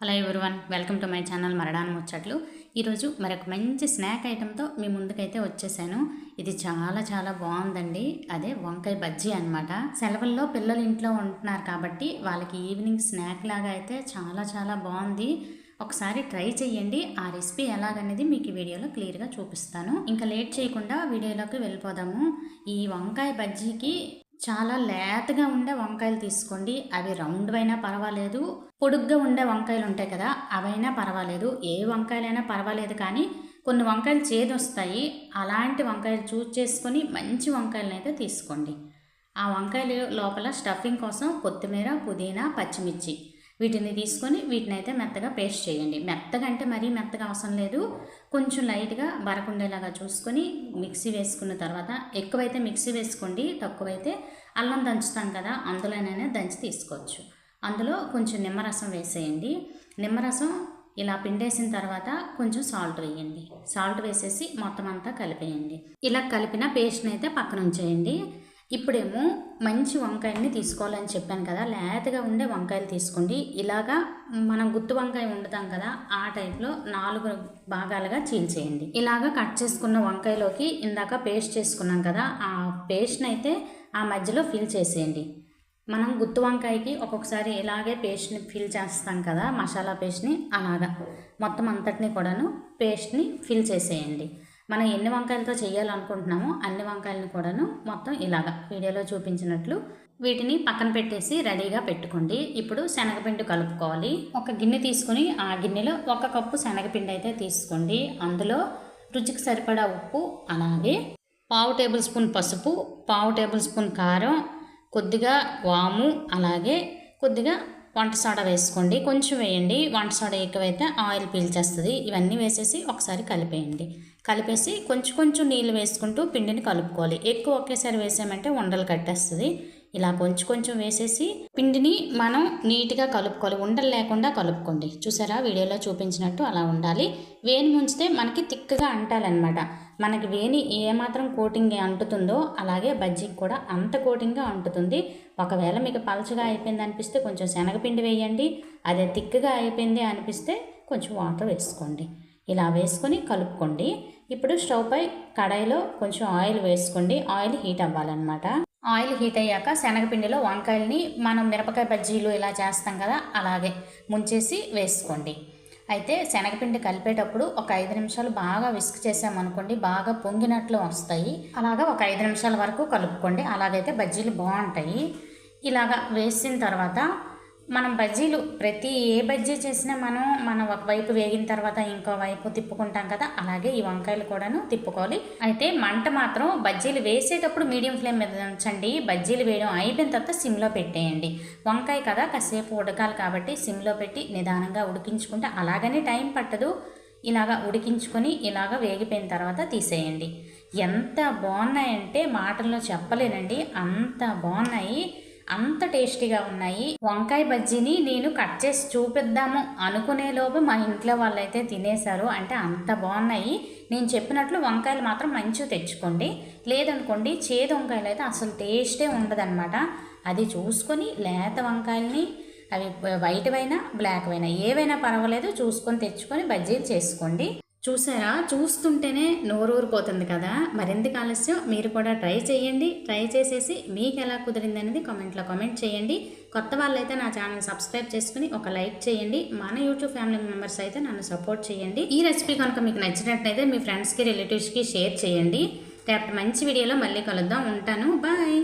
Hello everyone welcome to my channel Maradan ముచ్చట్లు. ఈరోజు మరొక మంచి స్నాక్ ఐటెంతో మీ ముందుకైతే వచ్చేసాను. ఇది చాలా చాలా బాగుందండి. అదే వంకాయ బజ్జీ అనమాట సెలవుల్లో పిల్లలు ఇంట్లో ఉంటున్నారు కాబట్టి వాళ్ళకి ఈవినింగ్ స్నాక్ లాగా అయితే చాలా చాలా బాగుంది. ఒకసారి ట్రై చేయండి ఆ రెసిపీ ఎలాగనేది మీకు వీడియోలో క్లియర్గా చూపిస్తాను. ఇంకా లేట్ చేయకుండా వీడియోలోకి వెళ్ళిపోదాము. ఈ వంకాయ బజ్జీకి చాలా లేతగా ఉండే వంకాయలు తీసుకోండి. అవి రౌండ్ అయినా పర్వాలేదు. పొడుగ్గా ఉండే వంకాయలు ఉంటాయి కదా అవైనా పర్వాలేదు. ఏ వంకాయలైనా పర్వాలేదు కానీ కొన్ని వంకాయలు చేదు వస్తాయి అలాంటి వంకాయలు చూస్ చేసుకొని మంచి వంకాయలను అయితే తీసుకోండి. ఆ వంకాయలు లోపల స్టఫింగ్ కోసం కొత్తిమీర పుదీనా పచ్చిమిర్చి వీటిని తీసుకొని వీటిని అయితే మెత్తగా పేస్ట్ చేయండి. మెత్తగా అంటే మరీ మెత్తగా అవసరం లేదు. కొంచెం లైట్గా బరకుండేలాగా చూసుకొని మిక్సీ వేసుకున్న తర్వాత ఎక్కువైతే మిక్సీ వేసుకోండి తక్కువైతే అల్లం దంచుతాం కదా అందులోనైనా దంచి తీసుకోవచ్చు. అందులో కొంచెం నిమ్మరసం వేసేయండి. నిమ్మరసం ఇలా పిండేసిన తర్వాత కొంచెం సాల్ట్ వేయండి. సాల్ట్ వేసేసి మొత్తం అంతా కలిపేయండి. ఇలా కలిపిన పేస్ట్ని అయితే పక్కన ఉంచేయండి ఇప్పుడేమో మంచి వంకాయని తీసుకోవాలని చెప్పాను కదా లేతగా ఉండే వంకాయలు తీసుకోండి. ఇలాగా మనం గుత్తి వంకాయ వండుతాం కదా ఆ టైప్లో నాలుగు భాగాలుగా చీల్చేయండి. ఇలాగా కట్ చేసుకున్న వంకాయలోకి ఇందాక పేస్ట్ చేసుకున్నాం కదా ఆ పేస్ట్ని అయితే ఆ మధ్యలో ఫిల్ చేసేయండి. మనం గుత్తి వంకాయకి ఒక్కొక్కసారి ఇలాగే పేస్ట్ని ఫిల్ చేస్తాం కదా మసాలా పేస్ట్ని అలాగా. మొత్తం అంతటిని కూడాను పేస్ట్ని ఫిల్ చేసేయండి. మనం ఎన్ని వంకాయలతో చేయాలనుకుంటున్నామో అన్ని వంకాయలను కూడాను మొత్తం ఇలాగా వీడియోలో చూపించినట్లు వీటిని పక్కన పెట్టేసి రెడీగా పెట్టుకోండి. ఇప్పుడు శనగపిండి కలుపుకోవాలి. ఒక గిన్నె తీసుకొని ఆ గిన్నెలో ఒక కప్పు శనగపిండి అయితే తీసుకోండి. అందులో రుచికి సరిపడా ఉప్పు అలాగే పావు టేబుల్ స్పూన్ పసుపు పావు టేబుల్ స్పూన్ కారం కొద్దిగా వాము అలాగే కొద్దిగా వంట సోడా వేసుకోండి. కొంచెం వేయండి. వంట సోడా ఎక్కువైతే ఆయిల్ పీల్చేస్తుంది. ఇవన్నీ వేసేసి ఒకసారి కలిపేయండి. కలిపేసి కొంచెం కొంచెం నీళ్ళు వేసుకుంటూ పిండిని కలుపుకోవాలి. ఎక్కువ ఒకేసారి వేసామంటే ఉండలు కట్టేస్తుంది. ఇలా కొంచెం కొంచెం వేసేసి పిండిని మనం నీట్గా కలుపుకోవాలి. ఉండలు లేకుండా కలుపుకోండి. చూసారా? వీడియోలో చూపించినట్టు అలా ఉండాలి. వేని ముంచితే మనకి తిక్కగా అంటాలన్నమాట. మనకి వేని ఏమాత్రం కోటింగ్ అంటుతుందో అలాగే బజ్జీకి కూడా అంత కోటింగ్గా అంటుతుంది. ఒకవేళ మీకు పలచగా అయిపోయింది అనిపిస్తే కొంచెం శనగపిండి వేయండి. అదే తిక్కగా అయిపోయింది అనిపిస్తే కొంచెం వాటర్ వేసుకోండి. ఇలా వేసుకొని కలుపుకోండి. ఇప్పుడు స్టవ్ పై కడాయిలో కొంచెం ఆయిల్ వేసుకోండి. ఆయిల్ హీట్ అవ్వాలన్నమాట. ఆయిల్ హీట్ అయ్యాక శనగపిండిలో వంకాయల్ని మనం మిరపకాయ బజ్జీలు ఇలా చేస్తాం కదా అలాగే ముంచేసి వేసుకోండి. అయితే శనగపిండి కలిపేటప్పుడు ఒక ఐదు నిమిషాలు బాగా విస్క్ చేసామనుకోండి బాగా పొంగినట్లు వస్తాయి. అలాగా ఒక ఐదు నిమిషాల వరకు కలుపుకోండి. అలాగైతే బజ్జీలు బాగుంటాయి. ఇలాగా వేసిన తర్వాత మనం బజ్జీలు ప్రతి ఏ బజ్జీ చేసినా మనం మనం ఒకవైపు వేగిన తర్వాత ఇంకో వైపు తిప్పుకుంటాం కదా అలాగే ఈ వంకాయలు కూడాను తిప్పుకోవాలి. అయితే మంట మాత్రం బజ్జీలు వేసేటప్పుడు మీడియం ఫ్లేమ్ మీద ఉంచండి. బజ్జీలు వేయడం అయిపోయిన తర్వాత సిమ్లో పెట్టేయండి. వంకాయ కదా కాసేపు ఉడకాలి కాబట్టి సిమ్లో పెట్టి నిదానంగా ఉడికించుకుంటే అలాగనే టైం పట్టదు. ఇలాగా ఉడికించుకొని ఇలాగ వేగిపోయిన తర్వాత తీసేయండి. ఎంత బాగున్నాయంటే మాటల్లో చెప్పలేనండి. అంత బాగున్నాయి. అంత టేస్టీగా ఉన్నాయి. వంకాయ బజ్జీని నేను కట్ చేసి చూపిద్దాము అనుకునే లోపు మా ఇంట్లో వాళ్ళైతే తినేశారు. అంటే అంత బాగున్నాయి. నేను చెప్పినట్లు వంకాయలు మాత్రం మంచిగా తెచ్చుకోండి. లేదనుకోండి చేదు వంకాయలు అయితే అసలు టేస్టే ఉండదన్నమాట. అది చూసుకొని లేత వంకాయల్ని అవి వైట్ అయినా బ్లాక్ అయినా ఏవైనా పర్వాలేదు చూసుకొని తెచ్చుకొని బజ్జీలు చేసుకోండి. చూసారా? చూస్తుంటేనే నోరూరిపోతుంది కదా? మరెందుకు ఆలస్యం? మీరు కూడా ట్రై చేయండి. ట్రై చేసేసి మీకు ఎలా కుదిరింది అనేది కామెంట్లో కామెంట్ చేయండి. కొత్త వాళ్ళైతే నా ఛానల్ సబ్స్క్రైబ్ చేసుకుని ఒక లైక్ చేయండి. మన యూట్యూబ్ ఫ్యామిలీ మెంబర్స్ అయితే నన్ను సపోర్ట్ చేయండి. ఈ రెసిపీ కనుక మీకు నచ్చినట్లయితే మీ ఫ్రెండ్స్కి రిలేటివ్స్కి షేర్ చేయండి. రేపటి మంచి వీడియోలో మళ్ళీ కలుద్దాం. ఉంటాను. బాయ్!